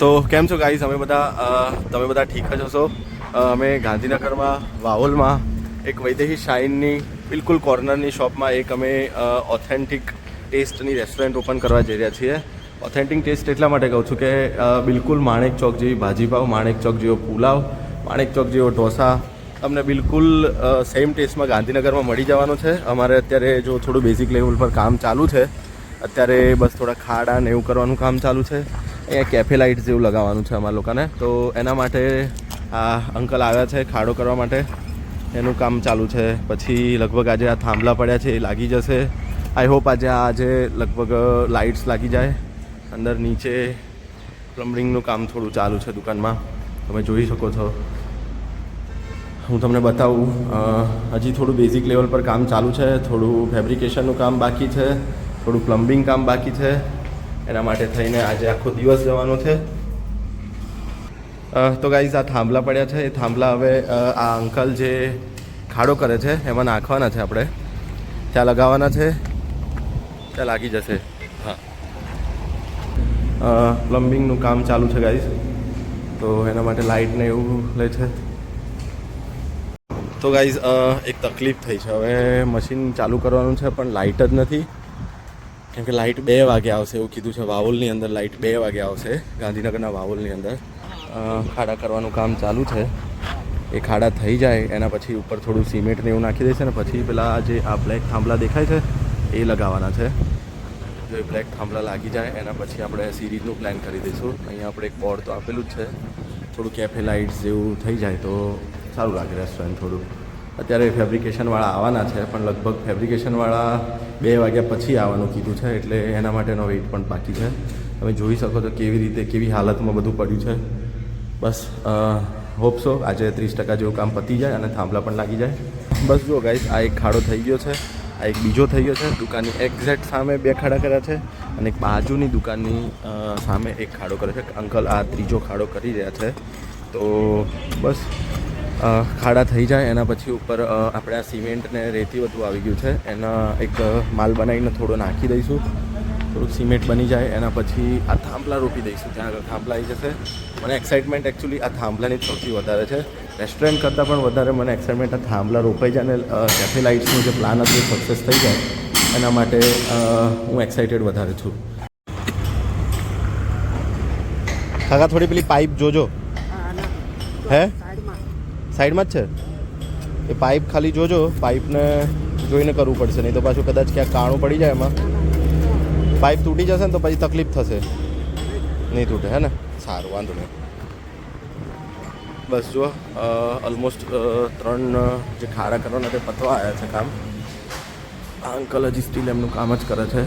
તો કેમ છો ગાઈઝ અમે બધા તમે બધા ઠીક જ હશો? અમે ગાંધીનગરમાં વાવોલમાં એક વૈદેહી શાઇનની, બિલકુલ કોર્નરની શોપમાં એક અમે ઓથેન્ટિક ટેસ્ટની રેસ્ટોરન્ટ ઓપન કરવા જઈ રહ્યા છીએ. ઓથેન્ટિક ટેસ્ટ એટલા માટે કહું છું કે બિલકુલ માણેક ચોક જેવી ભાજીપાવ, માણેક ચોક જેવો પુલાવ, માણેક ચોક જેવો ઢોસા તમને બિલકુલ સેમ ટેસ્ટમાં ગાંધીનગરમાં મળી જવાનું છે. અમારે અત્યારે જો થોડું બેઝિક લેવલ પર કામ ચાલુ છે, અત્યારે બસ થોડા ખાડા ને એવું કરવાનું કામ ચાલુ છે. અહીંયા કેફે લાઇટ જેવું લગાવવાનું છે અમારા લોકોને. તો એના માટે આ અંકલ આવ્યા છે ખાડો કરવા માટે. એનું કામ ચાલુ છે. પછી લગભગ આજે આ થાંભલા પડ્યા છે એ લાગી જશે. આઈ હોપ આજે આજે લગભગ લાઇટ્સ લાગી જાય. અંદર નીચે પ્લમ્બિંગનું કામ થોડું ચાલુ છે દુકાનમાં. તમે જોઈ શકો છો. હું તમને બતાવું. હજી થોડું બેઝિક લેવલ પર કામ ચાલુ છે. થોડું ફેબ્રિકેશનનું કામ બાકી છે. થોડું પ્લમ્બિંગ કામ બાકી છે. એના માટે થઈને આજે આખો દિવસ જવાનો છે. તો ગાઈઝ આ થાંભલા પડ્યા છે. એ થાંભલા હવે આ અંકલ જે ખાડો કરે છે, એમાં નાખવાના છે આપણે. ત્યાં લગાવવાના છે. ત્યાં લાગી જશે. હા. પ્લમ્બિંગનું કામ ચાલુ છે ગાઈઝ તો એના માટે લાઇટ ને એવું લે છે. તો ગાઈઝ એક તકલીફ થઈ છે. હવે મશીન ચાલુ કરવાનું છે, પણ લાઇટ જ નથી. કેમ કે લાઇટ બે વાગે આવશે એવું કીધું છે. વાવોલની અંદર લાઇટ બે વાગે આવશે. ગાંધીનગરના વાવોલની અંદર. ખાડા કરવાનું કામ ચાલુ છે. એ ખાડા થઈ જાય, એના પછી ઉપર થોડું સિમેન્ટ ને એવું નાખી દેશે ને પછી પેલા જે આ બ્લેક થાંભલા દેખાય છે, એ લગાવવાના છે. જો એ બ્લેક થાંભલા લાગી જાય, એના પછી આપણે સિરીઝનું પ્લાન કરી દઈશું. અહીંયા આપણે એક બોર્ડ તો આપેલું જ છે. થોડું કેફે લાઇટ્સ જેવું થઈ જાય તો સારું લાગે રેસ્ટોરન્ટ થોડું. અત્યારે ફેબ્રિકેશનવાળા આવવાના છે, પણ લગભગ ફેબ્રિકેશનવાળા બે વાગ્યા પછી આવવાનું કીધું છે, એટલે એના માટેનો વેઇટ પણ બાકી છે. તમે જોઈ શકો છો કેવી રીતે, કેવી હાલતમાં બધું પડ્યું છે. બસ હોપસો આજે ત્રીસ ટકા જેવું કામ પતી જાય અને થાંભલા પણ લાગી જાય. બસ જુઓ ગાઈસ આ એક ખાડો થઈ ગયો છે, આ એક બીજો થઈ ગયો છે, દુકાનની એક્ઝેક્ટ સામે બે ખાડા કર્યા છે અને એક બાજુની દુકાનની સામે એક ખાડો કર્યો છે. અંકલ આ ત્રીજો ખાડો કરી રહ્યા છે. તો બસ ખાડા થઈ જાય એના પછી ઉપર આપણે આ સિમેન્ટ ને રેતી બધું આવી ગયું છે એના એક માલ બનાવીને થોડો નાખી દઈશું. થોડુંક સિમેન્ટ બની જાય એના પછી આ થાંભલા રોપી દઈશું ત્યાં આગળ થાંભલા આવી જશે. મને એક્સાઇટમેન્ટ એકચ્યુઅલી આ થાંભલાની સૌથી વધારે છે. રેસ્ટોરન્ટ કરતાં પણ વધારે મને એક્સાઇટમેન્ટ આ થાંભલા રોપાઈ જાય અને કેફે લાઇટ્સનું જે પ્લાન હતું સક્સેસ થઈ જાય. એના માટે હું એક્સાઇટેડ વધારે છું. કાકા થોડી પેલી પાઇપ જોજો. હે? સાઈડમાં જ છે? એ પાઇપ ખાલી જોજો, પાઇપને જોઈને કરવું પડશે, નહીં તો પાછું કદાચ ક્યાંક કાણું પડી જાય એમાં. પાઇપ તૂટી જશે ને તો પછી તકલીફ થશે. નહીં તૂટે, હે ને? સારું, વાંધો નહીં. બસ જુઓ ઓલમોસ્ટ ત્રણ જે ખારા કરવાના તે પતવા આવ્યા છે કામ. આ અંકલ હજી સ્ટીલ એમનું કામ જ કરે છે.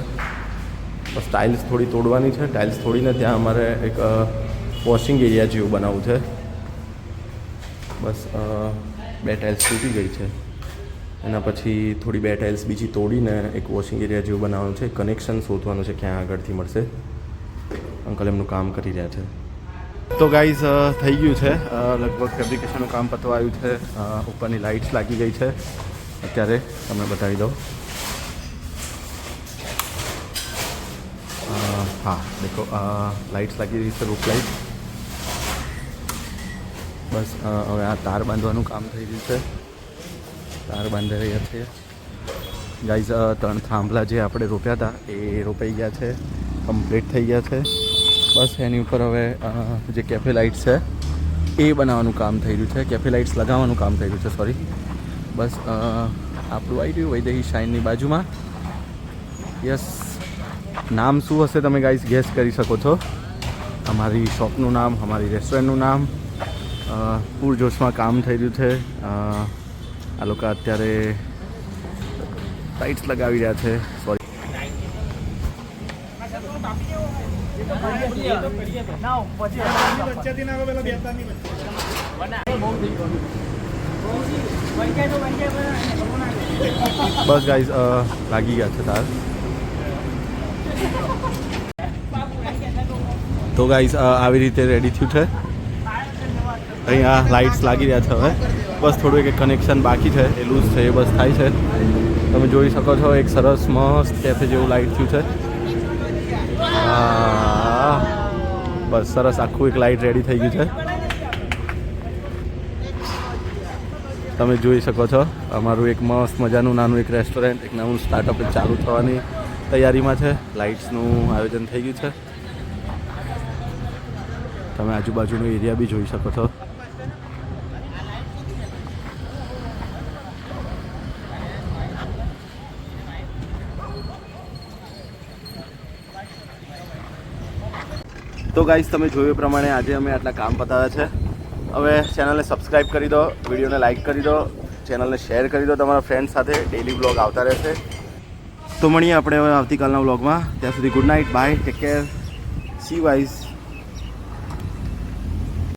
બસ ટાઇલ્સ થોડી તોડવાની છે. ટાઇલ્સ થોડીને ત્યાં અમારે એક વોશિંગ એરિયા જેવું બનાવવું છે. બસ બે ટાઇલ્સ તૂટી ગઈ છે. એના પછી થોડી બે ટાઇલ્સ બીજી તોડીને એક વોશિંગ એરિયા જેવું બનાવવાનું છે. કનેક્શન શોધવાનું છે ક્યાં આગળથી મળશે. અંકલ એમનું કામ કરી રહ્યા છે. તો ગાઈઝ થઈ ગયું છે. લગભગ ફેબ્રિકેશનનું કામ પતવા આવ્યું છે. ઉપરની લાઇટ્સ લાગી ગઈ છે. અત્યારે તમને બતાવી દઉં. હા, દેખો લાઇટ્સ લાગી રહી છે રૂપ લાઇટ. બસ હવે આ તાર બાંધવાનું કામ થઈ રહ્યું છે. તાર બાંધી રહ્યા છે. ગાઈઝ ત્રણ થાંભલા જે આપણે રોપ્યા હતા, એ રોપાઈ ગયા છે. કમ્પ્લીટ થઈ ગયા છે. બસ, એની ઉપર હવે જે કેફે લાઇટ્સ છે, એ બનાવવાનું કામ થઈ રહ્યું છે. કેફે લાઇટ્સ લગાવવાનું કામ થઈ રહ્યું છે સોરી બસ આપણું આવી રહ્યું વૈદેહી શાઇનની બાજુમાં. યસ નામ શું હશે તમે ગાઈઝ ગેસ કરી શકો છો? અમારી શોપનું નામ, અમારી રેસ્ટોરન્ટનું નામ પૂરજોશમાં કામ થઈ રહ્યું છે. આ લોકો અત્યારે લાઇટ્સ લગાવી રહ્યા છે. સોરી બસ ગાઈઝ લાગી ગયા છે તાર. તો ગાઈઝ આવી રીતે રેડી થયું છે. અહીંયા લાઇટ્સ લાગી રહ્યા છે હવે. બસ થોડું એક કનેક્શન બાકી છે, એ લૂઝ છે, એ બસ થાય છે. તમે જોઈ શકો છો, એક સરસ મસ્ત કેફે જેવું લાઇટ થયું છે. બસ સરસ આખું એક લાઇટ રેડી થઈ ગયું છે. તમે જોઈ શકો છો, અમારું એક મસ્ત મજાનું નાનું એક રેસ્ટોરન્ટ એક નાનું સ્ટાર્ટઅપ ચાલુ થવાની તૈયારીમાં છે. લાઇટ્સનું આયોજન થઈ ગયું છે. તમે આજુબાજુનો એરિયા બી જોઈ શકો છો. તો ગાઈઝ તમે જોયું પ્રમાણે આજે અમે આટલા કામ પતાવ્યા છે. હવે ચેનલને સબસ્ક્રાઈબ કરી દો, વિડીયોને લાઈક કરી દો ચેનલને શેર કરી દો તમારા ફ્રેન્ડ સાથે. ડેલી બ્લોગ આવતા રહેશે. તો મળીએ આપણે હવે આવતીકાલના બ્લોગમાં ત્યાં સુધી good night bye take care see wise